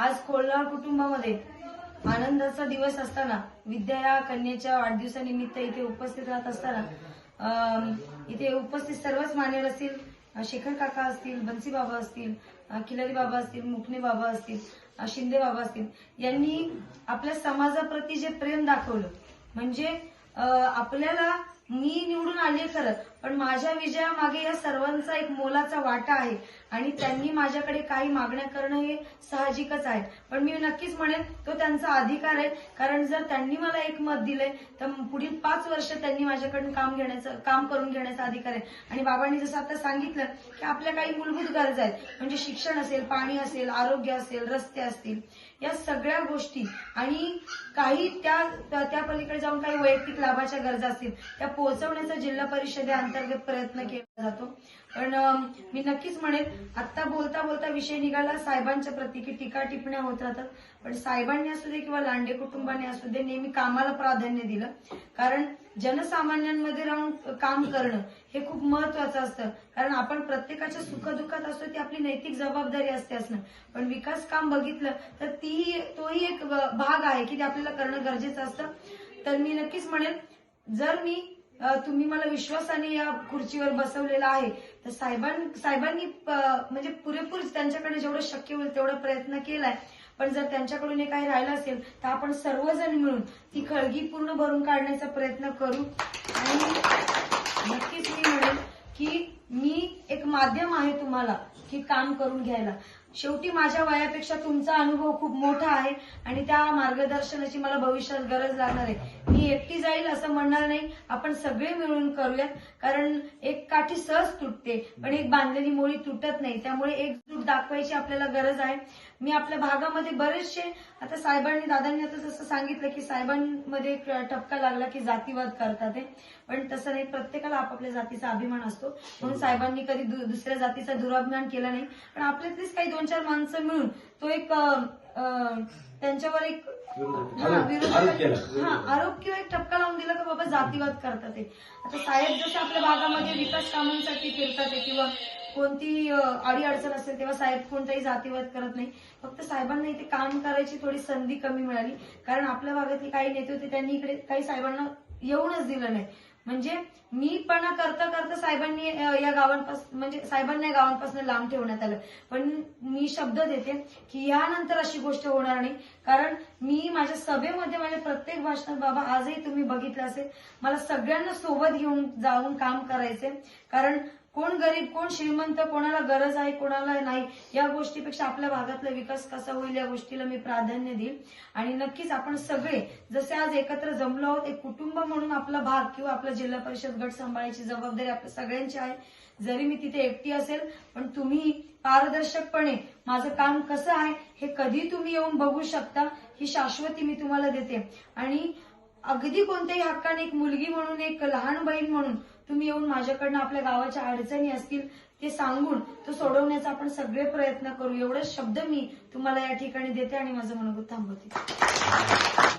आज कोल्हार कुटुंबामध्ये आनंदाचा दिवस असताना विद्या या कन्येच्या वाढदिवसानिमित्त इथे उपस्थित राहत असताना इथे उपस्थित सर्वच मान्यवर असतील शेखर काका असतील बन्सी बाबा असतील खिलारी बाबा असतील मुकणे बाबा असतील शिंदे बाबा असतील यांनी आपल्या समाजाप्रती जे प्रेम दाखवलं म्हणजे आपल्याला मी निवडून आले खरं. पण माझ्या विजयामागे या सर्वांचा एक मोलाचा वाटा आहे. आणि त्यांनी माझ्याकडे काही मागण्या करणं हे साहजिकच आहे. पण मी नक्कीच म्हणेन तो त्यांचा अधिकार आहे. कारण जर त्यांनी मला एक मत दिले तर पुढील पाच वर्ष त्यांनी माझ्याकडून काम घेण्याचं काम करून घेण्याचा अधिकार आहे. आणि बाबांनी जसं आता सांगितलं की आपल्या काही मूलभूत गरजा आहेत. म्हणजे शिक्षण असेल पाणी असेल आरोग्य असेल रस्ते असतील. या सगळ्या गोष्टी आणि काही त्या त्या पलीकडे जाऊन काही वैयक्तिक लाभाच्या गरजा असतील त्या पोहोचवण्याचा जिल्हा परिषदे अंतर्गत प्रयत्न केला जातो. पण मी नक्कीच म्हणेन आता बोलता बोलता विषय निघाला साहेबांच्या प्रती की टीका टिपण्या होत राहतात. पण साहेबांनी असू दे किंवा लांडे कुटुंबाने असू दे नेहमी कामाला प्राधान्य दिलं. कारण जनसामान्यांमध्ये राहून काम करणं हे खूप महत्वाचं असतं. कारण आपण प्रत्येकाच्या सुखदुःखात असतो ती आपली नैतिक जबाबदारी असते असणं. पण विकास काम बघितलं तर तीही तोही एक भाग आहे की ते आपल्याला करणं गरजेचं असतं. तर मी नक्कीच म्हणेन जर मी तुम्ही मला विश्वासाने या खुर्चीवर बसवलेला आहे. तर साहेबां साहेबांनी म्हणजे पुरेपूर त्यांच्याकडे जेवढं शक्य होईल तेवढा प्रयत्न केलाय. पण जर त्यांच्याकडून हे काही राहिलं असेल तर आपण सर्वजण मिळून ती खळगी पूर्ण भरून काढण्याचा प्रयत्न करू. आणि नक्कीच मी म्हणेन की मी एक माध्यम आहे तुम्हाला की काम करून घ्यायला. शेवटी माझ्या वयापेक्षा तुमचा अनुभव खूप मोठा आहे आणि त्या मार्गदर्शनाची मला भविष्यात गरज लागणार आहे. मी एकटी जाईल असं म्हणणार नाही. आपण सगळे मिळून करूयात. कारण एक काठी सहज तुटते पण एक बांधलेली मोळी तुटत नाही. त्यामुळे एकजूट दाखवायची आपल्याला गरज आहे. मी आपल्या भागामध्ये बरेचसे आता साहेबांनी दादांनी आता जसं सांगितलं की साहेबांमध्ये टपका लागला की जातीवाद करतात पण तसं नाही. प्रत्येकाला आपापल्या जातीचा अभिमान असतो. म्हणून साहेबांनी कधी दुसऱ्या जातीचा दुराभिमान केला नाही. पण आपल्यातलीच काही दोन चार माणसं मिळून तो एक त्यांच्यावर एक हा, आरोप. हा किंवा एक टपका लावून दिला की बाबा जातीवाद करतात ते. आता साहेब जसं आपल्या भागामध्ये विकास कामांसाठी फिरतात ते किंवा कोणती अडी अडचण असेल तेव्हा साहेब कोणताही जातीवाद करत नाही. फक्त साहेबांना इथे काम करायची थोडी संधी कमी मिळाली. कारण आपल्या भागातले काही नेते होते त्यांनी इकडे काही साहेबांना येऊनच दिलं नाही. म्हणजे मी पण करता करता साहेबांनी या गावांपासून म्हणजे साहेबांना या गावांपासून लांब ठेवण्यात आलं. पण मी शब्द देते की यानंतर अशी गोष्ट होणार नाही. कारण मी माझ्या सभेमध्ये माझ्या प्रत्येक भाषणात बाबा आजही तुम्ही बघितलं असेल. मला सगळ्यांना सोबत घेऊन जाऊन काम करायचे कारण कोण गरीब कोण श्रीमंत कोणाला गरज आहे कोणाला नाही या गोष्टीपेक्षा आपल्या भागातला विकास कसा होईल या गोष्टीला मी प्राधान्य देईल आणि नक्कीच आपण सगळे जसे आज एकत्र जमलो आहोत एक कुटुंब म्हणून आपला भाग किंवा आपला जिल्हा परिषद गट सांभाळायची जबाबदारी आपल्या सगळ्यांची आहे. जरी मी तिथे एकटी असेल पण तुम्ही पारदर्शकपणे माझं काम कसं आहे हे कधी तुम्ही येऊन बघू शकता ही शाश्वती मी तुम्हाला देते. आणि अगदी कोणत्याही हक्काने एक मुलगी म्हणून एक लहान बहीण म्हणून तुम्ही येऊन माझ्याकडनं आपल्या गावाच्या अडचणी असतील ते सांगून तो सोडवण्याचा आपण सगळे प्रयत्न करू. एवढे शब्द मी तुम्हाला या ठिकाणी देते आणि माझं मनोगत थांबवते.